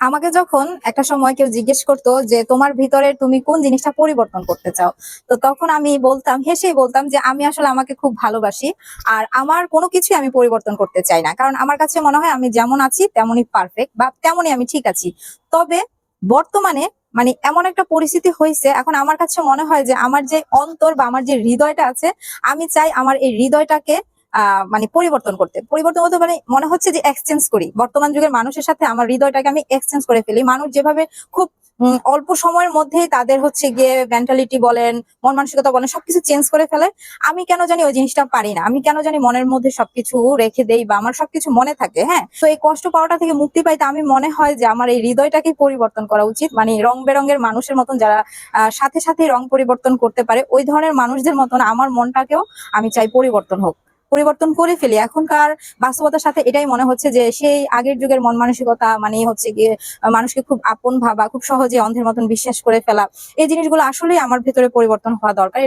আমাকে যখন একটা সময় কেউ জিজ্ঞেস করতো যে, তোমার ভিতরে তুমি কোন জিনিসটা পরিবর্তন করতে চাও? তো তখন আমি বলতাম, হেসেই বলতাম যে, আমি আসলে আমাকে খুব ভালোবাসি আর আমার কোনো কিছুই আমি পরিবর্তন করতে চাই না। কারণ আমার কাছে মনে হয় আমি যেমন আছি, তেমনই পারফেক্ট বা তেমনই আমি ঠিক আছি। তবে বর্তমানে মানে এমন একটা পরিস্থিতি হয়েছে এখন আমার কাছে মনে হয় যে, আমার যে অন্তর বা আমার যে হৃদয়টা আছে, আমি চাই আমার এই হৃদয়টাকে মানে পরিবর্তন করতে। পরিবর্তন করতে মানে মনে হচ্ছে যে এক্সচেঞ্জ করি। বর্তমান যুগের মানুষের সাথে আমার হৃদয়টাকে আমি এক্সচেঞ্জ করে ফেলি। মানুষ যেভাবে খুব অল্প সময়ের মধ্যেই তাদের হচ্ছে গিয়ে মেন্টালিটি বলেন, মন মানসিকতা বলেন, সবকিছু চেঞ্জ করে ফেলে। আমি কেন জানি ওই জিনিসটা পারি না। আমি কেন জানি মনের মধ্যে সবকিছু রেখে দেই বা আমার সবকিছু মনে থাকে হ্যাঁ? তো এই কষ্ট পাওয়াটা থেকে মুক্তি পাইতে আমি মনে হয় যে আমার এই হৃদয়টাকে পরিবর্তন করা উচিত। মানে রং বেরঙের মানুষের মতন যারা সাথে সাথে রং পরিবর্তন করতে পারে, ওই ধরনের মানুষদের মতন আমার মনটাকেও আমি চাই পরিবর্তন হোক। পরিবর্তন করে ফেলি। এখনকার বাস্তবতার সাথে এটাই মনে হচ্ছে যে সেই আগের যুগের মন মানসিকতা মানে হচ্ছে গিয়ে মানুষকে খুব আপন ভাবা, খুব সহজে অন্ধের মতন বিশ্বাস করে ফেলা। এই জিনিসগুলো আসলেই আমার ভেতরে পরিবর্তন হওয়া দরকার।